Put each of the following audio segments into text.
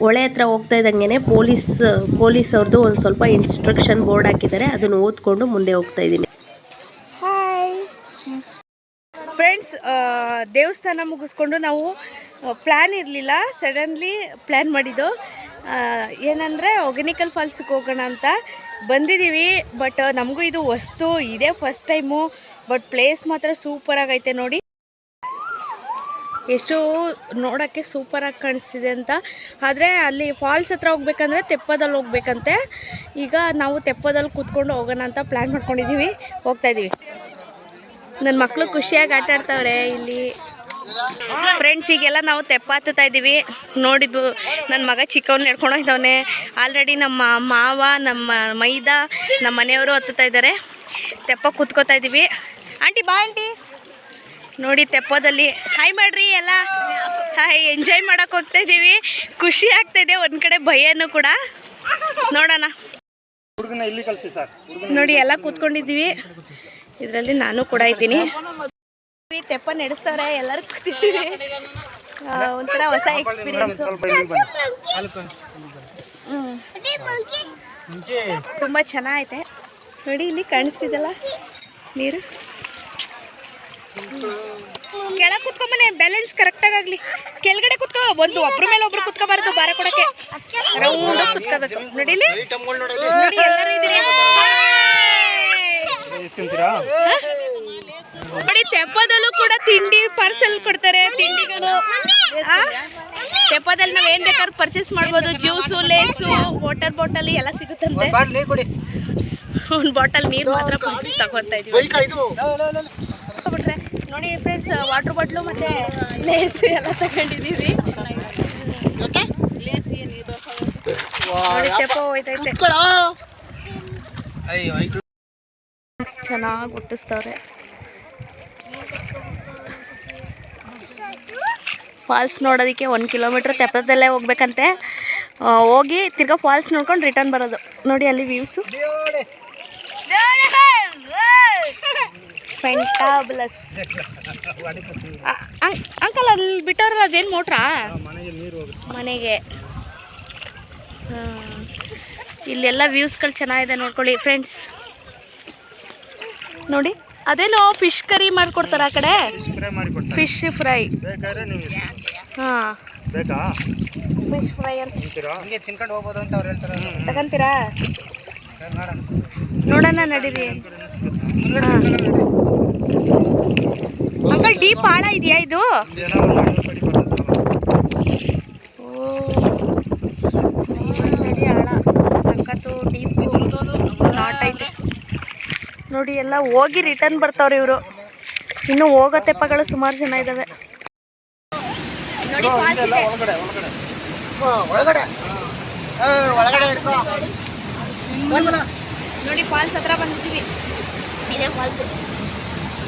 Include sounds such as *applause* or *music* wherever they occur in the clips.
ಹೊಳೆ ಹತ್ರ ಹೋಗ್ತಾ ಇದ್ದಂಗೆ ಪೊಲೀಸ್ ಪೊಲೀಸ್ ಅವ್ರದ್ದು ಒಂದು ಸ್ವಲ್ಪ ಇನ್ಸ್ಟ್ರಕ್ಷನ್ ಬೋರ್ಡ್ ಹಾಕಿದ್ದಾರೆ. ಅದನ್ನು ಓದ್ಕೊಂಡು ಮುಂದೆ ಹೋಗ್ತಾ ಇದ್ದೀನಿ. ಹಾಯ್ ಫ್ರೆಂಡ್ಸ್ ದೇವಸ್ಥಾನ ಮುಗಿಸ್ಕೊಂಡು ನಾವು ಪ್ಲ್ಯಾನ್ ಇರಲಿಲ್ಲ. ಸಡನ್ಲಿ ಪ್ಲ್ಯಾನ್ ಮಾಡಿದ್ದು. ಏನಂದರೆ ಒಗನಿಕಲ್ ಫಾಲ್ಸ್ಗೆ ಹೋಗೋಣ ಅಂತ ಬಂದಿದ್ದೀವಿ. ಬಟ್ ನಮಗೂ ಇದು ವಸ್ತು ಇದೇ ಫಸ್ಟ್ ಟೈಮು ಬಟ್ ಪ್ಲೇಸ್ ಮಾತ್ರ ಸೂಪರಾಗೈತೆ ನೋಡಿ. ಎಷ್ಟು ನೋಡೋಕ್ಕೆ ಸೂಪರಾಗಿ ಕಾಣಿಸ್ತಿದೆ ಅಂತ. ಆದರೆ ಅಲ್ಲಿ ಫಾಲ್ಸ್ ಹತ್ರ ಹೋಗ್ಬೇಕಂದ್ರೆ ತೆಪ್ಪದಲ್ಲಿ ಹೋಗ್ಬೇಕಂತೆ. ಈಗ ನಾವು ತೆಪ್ಪದಲ್ಲಿ ಕೂತ್ಕೊಂಡು ಹೋಗೋಣ ಅಂತ ಪ್ಲ್ಯಾನ್ ಮಾಡ್ಕೊಂಡಿದ್ದೀವಿ ಹೋಗ್ತಾ ಇದ್ದೀವಿ ನನ್ನ ಮಕ್ಕಳು ಖುಷಿಯಾಗಿ ಆಟ ಆಡ್ತಾವ್ರೆ ಇಲ್ಲಿ. ಫ್ರೆಂಡ್ಸ್ ಈಗೆಲ್ಲ ನಾವು ತೆಪ್ಪ ಹತ್ತುತ್ತಾ ಇದ್ದೀವಿ ನೋಡಿ ನನ್ನ ಮಗ ಚಿಕ್ಕವನ್ನ ನೆಡ್ಕೊಂಡು ಹೋಗ್ತವನೆ ಆಲ್ರೆಡಿ ನಮ್ಮ ಮಾವ, ನಮ್ಮ ಮೈದಾ, ನಮ್ಮ ಮನೆಯವರು ಹತ್ತುತ್ತಾ ಇದ್ದಾರೆ. ತೆಪ್ಪ ಕೂತ್ಕೋತಾ ಇದ್ದೀವಿ ಆಂಟಿ ಬಾ ಆಂಟಿ ನೋಡಿ ತೆಪ್ಪದಲ್ಲಿ. ಹಾಯ್ ಮಾಡ್ರಿ ಎಲ್ಲ. ಹಾಯ್ ಎಂಜಾಯ್ ಮಾಡಕ್ಕೆ ಹೋಗ್ತಾ ಇದ್ದೀವಿ ಖುಷಿ ಆಗ್ತಾ ಇದೆ ಒಂದು ಕಡೆ ಭಯನೂ ಕೂಡ. ನೋಡೋಣ. ನೋಡಿ ಎಲ್ಲ ಕೂತ್ಕೊಂಡಿದ್ದೀವಿ ಇದರಲ್ಲಿ ನಾನು ಕೂಡ ಇದ್ದೀನಿ. ತೆಪ್ಪ ನಡೆಸ್ತವ್ರೆ ಎಲ್ಲರೂ ಕೂತಿದ್ದೀವಿ. ಒಂಥರ ಹೊಸ ಎಕ್ಸ್ಪೀರಿಯನ್ಸ್ ತುಂಬ ಚೆನ್ನಾಗೈತೆ. ನೋಡಿ ಇಲ್ಲಿ ಕಾಣಿಸ್ತಿದ್ದಲ್ಲ ನೀರು? ಕೆಳಗೆ ಕುತ್ಕೊಂಬನೆ ಬ್ಯಾಲೆನ್ಸ್ ಕರೆಕ್ಟಾಗಿ ಆಗಲಿ. ಕೆಳಗಡೆ ಕುತ್ಕೋ ಒಂದು ಒಬ್ರ ಮೇಲೆ ಒಬ್ರು ಕುತ್ಕೋಬಾರದು ಬಾರ ಕೊಡಕ್ಕೆ. ರೌಂಡ್ ಕುತ್ಕೋಬೇಕು. ನಡೀಲಿ? ನೋಡಿ ಎಲ್ಲರೂ ಇದ್ದೀರಿ? ಇಸ್ಕೊಂತೀರಾ ನೋಡಿ ತೆಪ್ಪದಲ್ಲೂ ಕೂಡ ತಿಂಡಿ ಪಾರ್ಸೆಲ್ ಕೊಡ್ತಾರೆ ತಿಂಡಿಗಳು? ತೆಪ್ಪದಲ್ಲಿ ನಾವ್ ಏನ್ ಬೇಕಾದ್ರೂ ಪರ್ಚೇಸ್ ಮಾಡ್ಬೋದು. ಜ್ಯೂಸು ಲೇಸು ವಾಟರ್ ಬಾಟಲ್ ಎಲ್ಲ ಸಿಗುತ್ತಂತೆ. ಒಂದು ಬಾಟಲ್ ನೀರು ಮಾತ್ರ ತಗೋತಾ ಇದೀವಿ. ನೋಡಿ ಫ್ರೆಂಡ್ಸ್ ವಾಟರ್ ಬಾಟ್ಲು ಮತ್ತೆ ಲೇಸ್ ಎಲ್ಲ ತೆಪ್ಪ ಹೋಯ್ತೈತೆ. ಚೆನ್ನಾಗಿ ಹುಟ್ಟಿಸ್ತವ್ರೆ. ಫಾಲ್ಸ್ ನೋಡೋದಕ್ಕೆ ಒಂದು ಕಿಲೋಮೀಟ್ರ್ ತೆಪ್ಪದಲ್ಲೇ ಹೋಗ್ಬೇಕಂತೆ. ಹೋಗಿ ತಿರ್ಗಾ ಫಾಲ್ಸ್ ನೋಡ್ಕೊಂಡು ರಿಟರ್ನ್ ಬರೋದು. ನೋಡಿ ಅಲ್ಲಿ ವ್ಯೂಸು ಫೆಂಟಾಬ್ಲಸ್ ಅಂಕಲ್ *laughs* ಅಲ್ಲಿ ಬಿಟ್ಟವ್ರಲ್ಲ ಅದೇನು ಮೋಟ್ರಾ ಮನೆಗೆ ನೀರು ಹೋಗುತ್ತೆ. ಮನೆಗೆ. ಹಾ. ಇಲ್ಲೆಲ್ಲ ವ್ಯೂಸ್ಗಳು ಚೆನ್ನಾಗಿದೆ ನೋಡ್ಕೊಳ್ಳಿ ಫ್ರೆಂಡ್ಸ್ ನೋಡಿ ಅದೇನೋ ಫಿಶ್ ಕರಿ ಮಾಡ್ಕೊಡ್ತಾರೆ ಆ ಕಡೆ? ಫಿಶ್ ಫ್ರೈ ಹಾಂ. ಬೇಕಾ? ಫಿಶ್ ಫ್ರೈ ಅಂತ. ತಿನ್ಕೊಂಡು ಹೋಗ್ಬೋದು ಅಂತ ಅವ್ರು ಹೇಳ್ತಾರೆ ತಗಂತೀರಾ? ನೋಡೋಣ ನೋಡೋಣ ನಡೀರಿ. ಅಂಕಲ್ ಡೀಪ್ ಆಳ ಇದೆಯಾ ಇದು? ನೋಡಿ ಎಲ್ಲ ಹೋಗಿ ರಿಟರ್ನ್ ಬರ್ತಾವ್ರೆ ಇವರು. ಇನ್ನು ಹೋಗೋ ತೆಪ್ಪಗಳು ಸುಮಾರು ಜನ ಇದ್ದಾವೆ ನೋಡಿ ಫಾಲ್ಸ್ ಹತ್ರ ಬಂದಿದ್ದೀವಿ ಇದೇ ಫಾಲ್ಸ್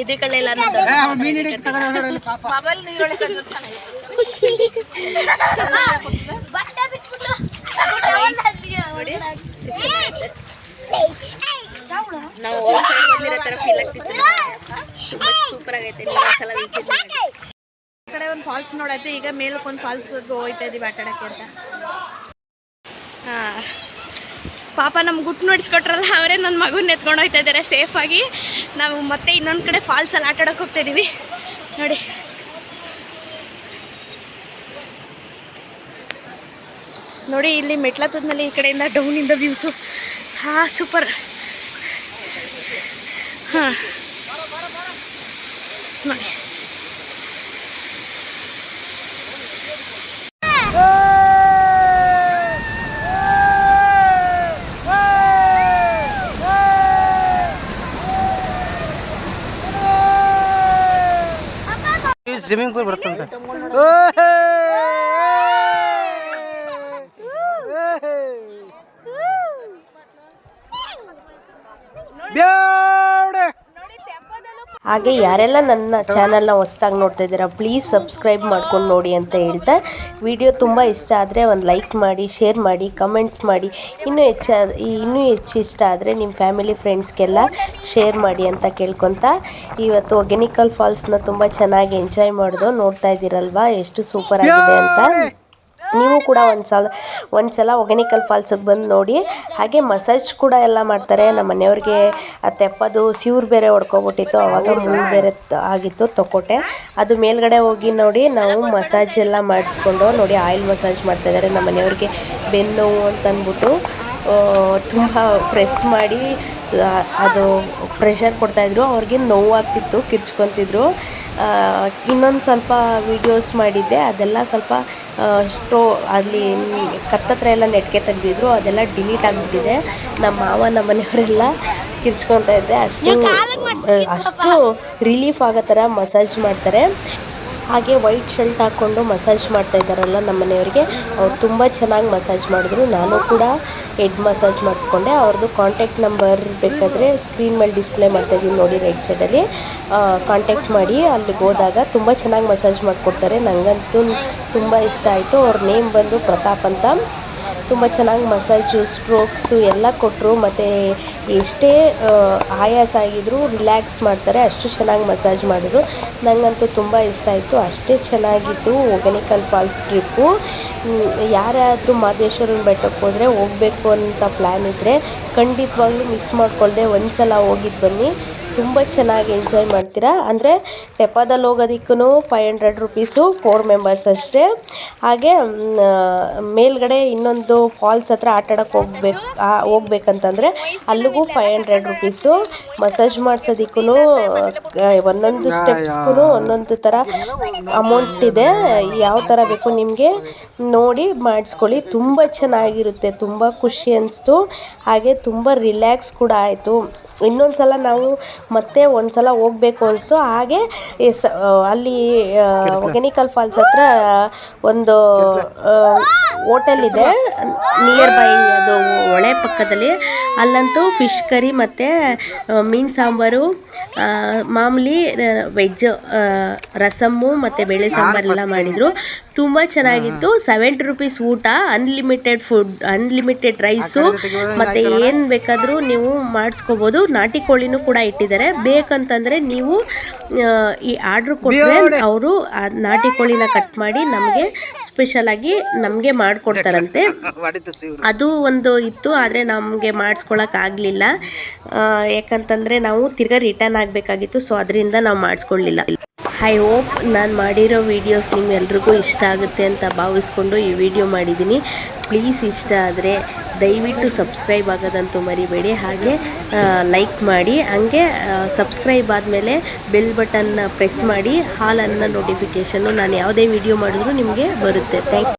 ಇದ್ರ ಕಡೆ ಎಲ್ಲ. ಮೊಬೈಲ್ ನಾವು ಥರ ಫೀಲ್ ಆಗ್ತಿತ್ತು. ಸೂಪರ್ ಆಗೈತೆ ವಿಸಿಟ್ ಈ ಕಡೆ ಒಂದು ಫಾಲ್ಸ್ ನೋಡೈತೆ ಈಗ ಮೇಲಕ್ಕೆ ಒಂದು ಫಾಲ್ಸ್ ಹೋಗ್ತಾ ಇದೀವಿ ಆಟ ಆಡಕ್ಕೆ ಅಂತ. ಹಾಂ. ಪಾಪ ನಮ್ಮ ಗುಟ್ಟು ನೋಡಿಸ್ಕೊಟ್ರಲ್ಲ, ಅವರೇ ನನ್ನ ಮಗುನ ಎತ್ಕೊಂಡು ಹೋಗ್ತಾ ಇದ್ದಾರೆ ಸೇಫಾಗಿ ನಾವು ಮತ್ತೆ ಇನ್ನೊಂದು ಕಡೆ ಫಾಲ್ಸಲ್ಲಿ ಆಟ ಆಡೋಕೆ ಹೋಗ್ತಾ ಇದೀವಿ ನೋಡಿ. ನೋಡಿ, ಇಲ್ಲಿ ಮೆಟ್ಲತ್ತದ್ಮೇಲೆ ಈ ಕಡೆಯಿಂದ ಡೌನಿಂದ ವ್ಯೂಸು ಹಾಂ ಸೂಪರ್ ಹಾಂ. ನೋಡಿ. ¡Escamino de la bratanda! ¡Eh! ¡Eh! ¡Eh! ಹಾಗೆ ಯಾರೆಲ್ಲ ನನ್ನ ಚಾನಲ್ನ ಹೊಸ್ದಾಗಿ ನೋಡ್ತಾ ಇದ್ದೀರಾ ಪ್ಲೀಸ್ ಸಬ್ಸ್ಕ್ರೈಬ್ ಮಾಡ್ಕೊಂಡು ನೋಡಿ ಅಂತ ಹೇಳ್ತಾ. ವಿಡಿಯೋ ತುಂಬ ಇಷ್ಟ ಆದರೆ ಒಂದು ಲೈಕ್ ಮಾಡಿ ಶೇರ್ ಮಾಡಿ ಕಮೆಂಟ್ಸ್ ಮಾಡಿ. ಇನ್ನೂ ಹೆಚ್ಚು ಇನ್ನೂ ಹೆಚ್ಚು ಇಷ್ಟ ಆದರೆ ನಿಮ್ಮ ಫ್ಯಾಮಿಲಿ ಫ್ರೆಂಡ್ಸ್ಗೆಲ್ಲ ಶೇರ್ ಮಾಡಿ ಅಂತ ಕೇಳ್ಕೊತಾ. ಇವತ್ತು ಒಗೆನಿಕಲ್ ಫಾಲ್ಸ್ನ ತುಂಬ ಚೆನ್ನಾಗಿ ಎಂಜಾಯ್ ಮಾಡೋದು, ನೋಡ್ತಾ ಇದ್ದೀರಲ್ವಾ? ಎಷ್ಟು ಸೂಪರ್ ಆಗಿದೆ ಅಂತ. ನೀವು ಕೂಡ ಒಂದು ಸಲ ಒಂದು ಸಲ ಒಗೆನಿಕಲ್ ಫಾಲ್ಸಿಗೆ ಬಂದು ನೋಡಿ ಹಾಗೆ ಮಸಾಜ್ ಕೂಡ ಎಲ್ಲ ಮಾಡ್ತಾರೆ. ನಮ್ಮ ಮನೆಯವ್ರಿಗೆ ಆ ತೆಪ್ಪದು ಸಿವ್ರು ಬೇರೆ ಹೊಡ್ಕೊಬಿಟ್ಟಿತ್ತು ಅವಾಗ ಮುಳ್ಳು ಬೇರೆ ಆಗಿತ್ತು ತೊಕೋಟೆ ಅದು ಮೇಲ್ಗಡೆ ಹೋಗಿ ನೋಡಿ ನಾವು ಮಸಾಜ್ ಎಲ್ಲ ಮಾಡಿಸ್ಕೊಂಡು ನೋಡಿ ಆಯಿಲ್ ಮಸಾಜ್ ಮಾಡ್ತಾ ಇದ್ದಾರೆ ನಮ್ಮ ಮನೆಯವ್ರಿಗೆ ಬೆನ್ನು ನೋವು ಅಂತ ಅಂದ್ಬಿಟ್ಟು ತುಂಬ ಪ್ರೆಸ್ ಮಾಡಿ ಅದು ಪ್ರೆಷರ್ ಕೊಡ್ತಾಯಿದ್ರು ಅವ್ರಿಗೆ ನೋವಾಗ್ತಿತ್ತು ಕಿರ್ಚ್ಕೊತಿದ್ರು. ಇನ್ನೊಂದು ಸ್ವಲ್ಪ ವೀಡಿಯೋಸ್ ಮಾಡಿದ್ದೆ. ಅದೆಲ್ಲ ಸ್ವಲ್ಪ ಸ್ಟೋ ಅಲ್ಲಿ ಕತ್ತತ್ರ ಎಲ್ಲ ನೆಟ್ಗೆ ತೆಗೆದಿದ್ರು ಅದೆಲ್ಲ ಡಿಲೀಟ್ ಆಗಿಬಿಟ್ಟಿದೆ. ನಮ್ಮ ಮಾವ ನಮ್ಮ ಮನೆಯವರೆಲ್ಲ ಕಿರ್ಚ್ಕೊತಾ ಇದ್ದೆ ಅಷ್ಟು ಅಷ್ಟು ರಿಲೀಫ್ ಆಗೋ ಥರ ಮಸಾಜ್ ಮಾಡ್ತಾರೆ. ಹಾಗೆ ವೈಟ್ ಶರ್ಟ್ ಹಾಕೊಂಡು ಮಸಾಜ್ ಮಾಡ್ತಾ ಇದ್ದಾರಲ್ಲ ನಮ್ಮ ಮನೆಯವರಿಗೆ, ಅವ್ರು ತುಂಬ ಚೆನ್ನಾಗಿ ಮಸಾಜ್ ಮಾಡಿದ್ರು. ನಾನು ಕೂಡ ಹೆಡ್ ಮಸಾಜ್ ಮಾಡಿಸ್ಕೊಂಡೆ. ಅವ್ರದ್ದು ಕಾಂಟ್ಯಾಕ್ಟ್ ನಂಬರ್ ಬೇಕಾದರೆ ಸ್ಕ್ರೀನ್ ಮೇಲೆ ಡಿಸ್ಪ್ಲೇ ಮಾಡ್ತಾ ಇದ್ದೀನಿ ನೋಡಿ ರೈಟ್ ಸೈಡಲ್ಲಿ ಕಾಂಟ್ಯಾಕ್ಟ್ ಮಾಡಿ ಅಲ್ಲಿಗೆ ಹೋದಾಗ ತುಂಬ ಚೆನ್ನಾಗಿ ಮಸಾಜ್ ಮಾಡಿಕೊಡ್ತಾರೆ. ನನಗಂತೂ ತುಂಬ ಇಷ್ಟ ಆಯಿತು. ಅವ್ರ ನೇಮ್ ಬಂದು ಪ್ರತಾಪ್ ಅಂತ. ತುಂಬ ಚೆನ್ನಾಗಿ ಮಸಾಜು ಸ್ಟ್ರೋಕ್ಸು ಎಲ್ಲ ಕೊಟ್ಟರು ಮತ್ತು ಎಷ್ಟೇ ಆಯಾಸ ಆಗಿದ್ರು ರಿಲ್ಯಾಕ್ಸ್ ಮಾಡ್ತಾರೆ. ಅಷ್ಟು ಚೆನ್ನಾಗಿ ಮಸಾಜ್ ಮಾಡಿದ್ರು. ನನಗಂತೂ ತುಂಬ ಇಷ್ಟ ಆಯಿತು. ಅಷ್ಟೇ ಚೆನ್ನಾಗಿತ್ತು ಒಗನಿಕಲ್ ಫಾಲ್ಸ್ ಟ್ರಿಪ್ಪು ಯಾರಾದರೂ ಮಹದೇಶ್ವರನ ಬೆಟ್ಟಕ್ಕೆ ಹೋದರೆ ಹೋಗಬೇಕು ಅಂತ ಪ್ಲ್ಯಾನ್ ಇದ್ದರೆ ಖಂಡಿತವಾಗ್ಲೂ ಮಿಸ್ ಮಾಡ್ಕೊಳ್ದೆ ಒಂದು ಸಲ ಹೋಗಿದ್ದು ಬನ್ನಿ. ತುಂಬ ಚೆನ್ನಾಗಿ ಎಂಜಾಯ್ ಮಾಡ್ತೀರಾ? ಅಂದರೆ ತೆಪ್ಪದಲ್ಲಿ ಹೋಗೋದಕ್ಕೂ five hundred rupees four members ಅಷ್ಟೇ. ಹಾಗೆ ಮೇಲ್ಗಡೆ ಇನ್ನೊಂದು ಫಾಲ್ಸ್ ಹತ್ರ ಆಟ ಆಡೋಕ್ಕೆ ಹೋಗ್ಬೇಕು ಹೋಗ್ಬೇಕಂತಂದರೆ ಅಲ್ಲಿಗೂ ಫೈವ್ ಹಂಡ್ರೆಡ್ ರುಪೀಸು ಮಸಾಜ್ ಮಾಡಿಸೋದಕ್ಕೂ ಒಂದೊಂದು ಸ್ಟೆಪ್ಸ್ಗೂ ಒಂದೊಂದು ಥರ ಅಮೌಂಟ್ ಇದೆ. ಯಾವ ಥರ ಬೇಕು ನಿಮಗೆ ನೋಡಿ ಮಾಡಿಸ್ಕೊಳ್ಳಿ. ತುಂಬ ಚೆನ್ನಾಗಿರುತ್ತೆ, ತುಂಬ ಖುಷಿ ಅನಿಸ್ತು. ಹಾಗೆ ತುಂಬ ರಿಲ್ಯಾಕ್ಸ್ ಕೂಡ ಆಯಿತು. ಇನ್ನೊಂದು ಸಲ ನಾವು ಮತ್ತೆ ಒಂದು ಸಲ ಹೋಗ್ಬೇಕು ಅನಿಸ್ತು ಹಾಗೆ ಎಸ್ ಅಲ್ಲಿ ಒಗೆನಿಕಲ್ ಫಾಲ್ಸ್ ಹತ್ರ ಒಂದು ಹೋಟೆಲ್ ಇದೆ. ನಿಯರ್ ಬೈ ಅದು ಹೊಳೆ ಪಕ್ಕದಲ್ಲಿ. ಅಲ್ಲಂತೂ ಫಿಶ್ ಕರಿ ಮತ್ತು ಮೀನು ಸಾಂಬಾರು ಮಾಮೂಲಿ ವೆಜ್ ರಸಮ್ಮು ಮತ್ತು ಬೇಳೆ ಸಾಂಬಾರೆಲ್ಲ ಮಾಡಿದರು. ತುಂಬ ಚೆನ್ನಾಗಿತ್ತು. ಸೆವೆಂಟಿ ರುಪೀಸ್ ಊಟ ಅನ್ಲಿಮಿಟೆಡ್ ಫುಡ್ ಅನ್ಲಿಮಿಟೆಡ್ ರೈಸು ಮತ್ತು ಏನು ಬೇಕಾದರೂ ನೀವು ಮಾಡಿಸ್ಕೋಬೋದು. ನಾಟಿ ಕೋಳಿನೂ ಕೂಡ ಇಟ್ಟಿದ್ದಾರೆ. ಬೇಕಂತಂದರೆ ನೀವು ಈ ಆರ್ಡ್ರ್ ಕೊಟ್ಟರೆ ಅವರು ನಾಟಿ ಕೋಳಿನ ಕಟ್ ಮಾಡಿ ನಮಗೆ ಸ್ಪೆಷಲಾಗಿ ನಮಗೆ ಮಾಡಿಕೊಡ್ತಾರಂತೆ. *laughs* ಅದು ಒಂದು ಇತ್ತು ಆದರೆ ನಮಗೆ ಮಾಡಿಸ್ಕೊಳಕ್ಕಾಗಲಿಲ್ಲ ಯಾಕಂತಂದರೆ ನಾವು ತಿರ್ಗಾ ರಿಟರ್ನ್ ಆಗಬೇಕಾಗಿತ್ತು ಸೊ ಅದರಿಂದ ನಾವು ಮಾಡಿಸ್ಕೊಳ್ಳಿಲ್ಲ ಐ ಹೋಪ್ ನಾನು ಮಾಡಿರೋ ವೀಡಿಯೋಸ್ ನಿಮ್ಮೆಲ್ರಿಗೂ ಇಷ್ಟ ಆಗುತ್ತೆ ಅಂತ ಭಾವಿಸ್ಕೊಂಡು ಈ ವಿಡಿಯೋ ಮಾಡಿದ್ದೀನಿ ಪ್ಲೀಸ್ ಇಷ್ಟ ಆದರೆ ದಯವಿಟ್ಟು ಸಬ್ಸ್ಕ್ರೈಬ್ ಆಗೋದಂತೂ ಮರಿಬೇಡಿ. ಹಾಗೆ ಲೈಕ್ ಮಾಡಿ ಹಂಗೆ ಸಬ್ಸ್ಕ್ರೈಬ್ ಆದಮೇಲೆ ಬೆಲ್ ಬಟನ್ನ ಪ್ರೆಸ್ ಮಾಡಿ ಹಾಲನ್ನು ನೋಟಿಫಿಕೇಷನ್ನು ನಾನು ಯಾವುದೇ ವಿಡಿಯೋ ಮಾಡಿದ್ರು ನಿಮಗೆ ಬರುತ್ತೆ. ಥ್ಯಾಂಕ್